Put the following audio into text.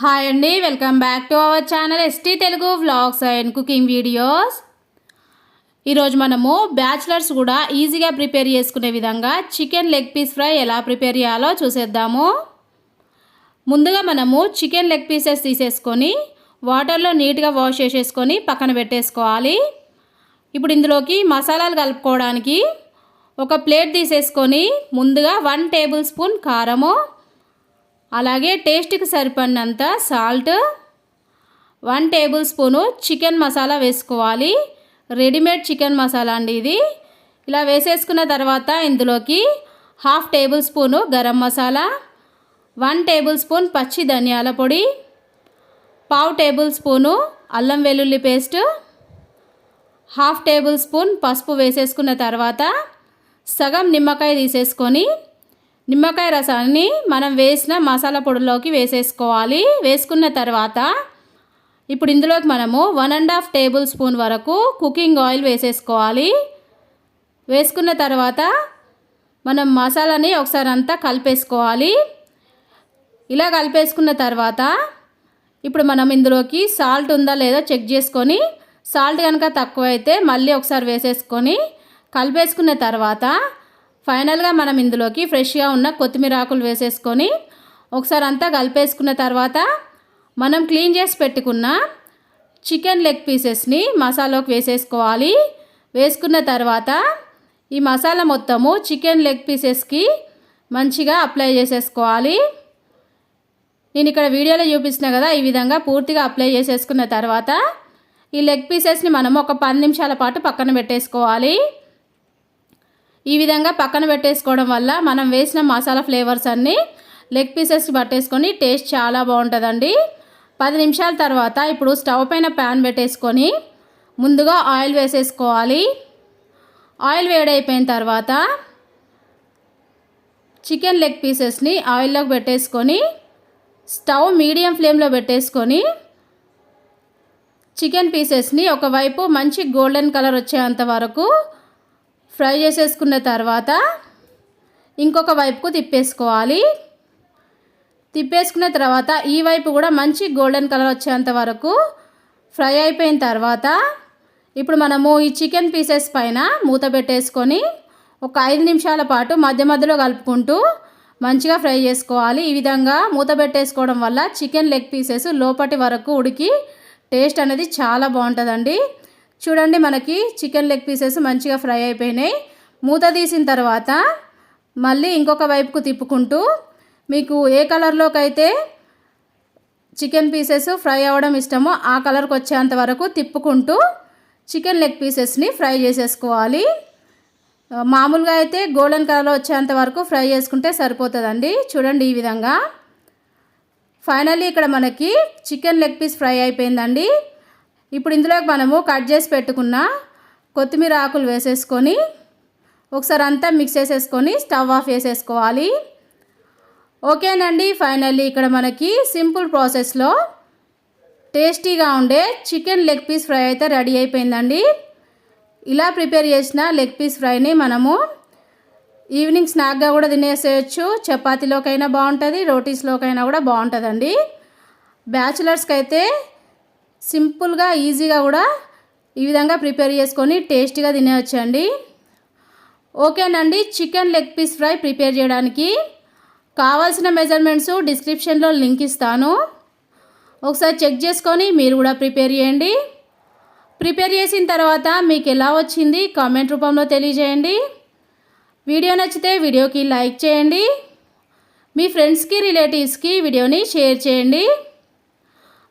Hi అండి welcome back to our channel ST Telugu vlogs and cooking videos ఈరోజు మనము bachelors కూడా ఈజీగా ప్రిపేర్ చేసుకునే విధంగా చికెన్ లెగ్ పీస్ ఫ్రై ఎలా ప్రిపేర్ చేయాలో చూసేద్దాము. ముందుగా మనము చికెన్ లెగ్ పీసెస్ తీసేసుకొని వాటర్లో నీట్గా వాష్ చేసేసుకొని పక్కన పెట్టేసుకోవాలి. ఇప్పుడు ఇందులోకి మసాలాలు కలుపుకోవడానికి ఒక ప్లేట్ తీసేసుకొని ముందుగా వన్ టేబుల్ స్పూన్ కారము అలాగే టేస్ట్కి సరిపడినంత salt one table spoon chicken masala వేసుకోవాలి. రెడీమేడ్ చికెన్ మసాలా అండి ఇది. ఇలా వేసేసుకున్న తర్వాత ఇందులోకి half table spoon garam masala one table spoon పచ్చి ధనియాల పొడి పావు టేబుల్ స్పూను అల్లం వెల్లుల్లి పేస్ట్ హాఫ్ టేబుల్ స్పూన్ పసుపు వేసేసుకున్న తర్వాత సగం నిమ్మకాయ తీసేసుకొని నిమ్మకాయ రసాన్ని మనం వేసిన మసాలా పొడిలోకి వేసేసుకోవాలి. వేసుకున్న తర్వాత ఇప్పుడు ఇందులోకి మనము one and half table spoon వరకు కుకింగ్ ఆయిల్ వేసేసుకోవాలి. వేసుకున్న తర్వాత మనం మసాలాని ఒకసారి అంతా కలిపేసుకోవాలి. ఇలా కలిపేసుకున్న తర్వాత ఇప్పుడు మనం ఇందులోకి సాల్ట్ ఉందా లేదో చెక్ చేసుకొని సాల్ట్ కనుక తక్కువ అయితే మళ్ళీ ఒకసారి వేసేసుకొని కలిపేసుకున్న తర్వాత ఫైనల్గా మనం ఇందులోకి ఫ్రెష్గా ఉన్న కొత్తిమీర ఆకులు వేసేసుకొని ఒకసారి అంతా కలిపేసుకున్న తర్వాత మనం క్లీన్ చేసి పెట్టుకున్న చికెన్ లెగ్ పీసెస్ని మసాలాలోకి వేసేసుకోవాలి. వేసుకున్న తర్వాత ఈ మసాలా మొత్తము చికెన్ లెగ్ పీసెస్కి మంచిగా అప్లై చేసేసుకోవాలి. నేను ఇక్కడ వీడియోలో చూపిస్తున్నా కదా ఈ విధంగా పూర్తిగా అప్లై చేసేసుకున్న తర్వాత ఈ లెగ్ పీసెస్ని మనం ఒక పది నిమిషాల పాటు పక్కన పెట్టేసుకోవాలి. ఈ విధంగా పక్కన పెట్టేసుకోవడం వల్ల మనం వేసిన మసాలా ఫ్లేవర్స్ అన్నీ లెగ్ పీసెస్కి పట్టేసుకొని టేస్ట్ చాలా బాగుంటుందండి. పది నిమిషాల తర్వాత ఇప్పుడు స్టవ్ పైన ప్యాన్ పెట్టేసుకొని ముందుగా ఆయిల్ వేసేసుకోవాలి. ఆయిల్ వేడైపోయిన తర్వాత చికెన్ లెగ్ పీసెస్ని ఆయిల్లోకి పెట్టేసుకొని స్టవ్ మీడియం ఫ్లేమ్లో పెట్టేసుకొని చికెన్ పీసెస్ని ఒకవైపు మంచి గోల్డెన్ కలర్ వచ్చేంత వరకు ఫ్రై చేసేసుకున్న తర్వాత ఇంకొక వైపుకు తిప్పేసుకోవాలి. తిప్పేసుకున్న తర్వాత ఈ వైపు కూడా మంచి గోల్డెన్ కలర్ వచ్చేంత వరకు ఫ్రై అయిపోయిన తర్వాత ఇప్పుడు మనము ఈ చికెన్ పీసెస్ పైన మూత పెట్టేసుకొని ఒక ఐదు నిమిషాల పాటు మధ్య మధ్యలో కలుపుకుంటూ మంచిగా ఫ్రై చేసుకోవాలి. ఈ విధంగా మూత పెట్టేసుకోవడం వల్ల చికెన్ లెగ్ పీసెస్ లోపటి వరకు ఉడికి టేస్ట్ అనేది చాలా బాగుంటుందండి. చూడండి మనకి చికెన్ లెగ్ పీసెస్ మంచిగా ఫ్రై అయిపోయినాయి. మూత తీసిన తర్వాత మళ్ళీ ఇంకొక వైపుకు తిప్పుకుంటూ మీకు ఏ కలర్లోకి అయితే చికెన్ పీసెస్ ఫ్రై అవ్వడం ఇష్టమో ఆ కలర్కి వచ్చేంత వరకు తిప్పుకుంటూ చికెన్ లెగ్ పీసెస్ని ఫ్రై చేసేసుకోవాలి. మామూలుగా అయితే గోల్డెన్ కలర్లో వచ్చేంత వరకు ఫ్రై చేసుకుంటే సరిపోతుందండి. చూడండి ఈ విధంగా. ఫైనల్లీ ఇక్కడ మనకి చికెన్ లెగ్ పీస్ ఫ్రై అయిపోయిందండి. ఇప్పుడు ఇందులోకి మనము కట్ చేసి పెట్టుకున్న కొత్తిమీర ఆకులు వేసేసుకొని ఒకసారి అంతా మిక్స్ చేసేసుకొని స్టవ్ ఆఫ్ చేసేసుకోవాలి. ఓకేనండి ఫైనల్లీ ఇక్కడ మనకి సింపుల్ ప్రాసెస్లో టేస్టీగా ఉండే చికెన్ లెగ్ పీస్ ఫ్రై అయితే రెడీ అయిపోయిందండి. ఇలా ప్రిపేర్ చేసిన లెగ్ పీస్ ఫ్రైని మనము ఈవినింగ్ స్నాక్గా కూడా తినేసేయచ్చు. చపాతీలోకైనా బాగుంటుంది రోటీస్లోకైనా కూడా బాగుంటుందండి. బ్యాచిలర్స్కి అయితే సింపుల్గా ఈజీగా కూడా ఈ విధంగా ప్రిపేర్ చేసుకొని టేస్టీగా తినేవచ్చండి ఓకేనండి chicken leg piece fry prepare చేయడానికి కావాల్సిన మెజర్మెంట్స్ డిస్క్రిప్షన్లో లింక్ ఇస్తాను. ఒకసారి చెక్ చేసుకొని మీరు కూడా ప్రిపేర్ చేయండి. ప్రిపేర్ చేసిన తర్వాత మీకు ఎలా వచ్చింది కామెంట్ రూపంలో తెలియజేయండి. వీడియో నచ్చితే వీడియోకి లైక్ చేయండి. మీ ఫ్రెండ్స్కి రిలేటివ్స్కి వీడియోని షేర్ చేయండి.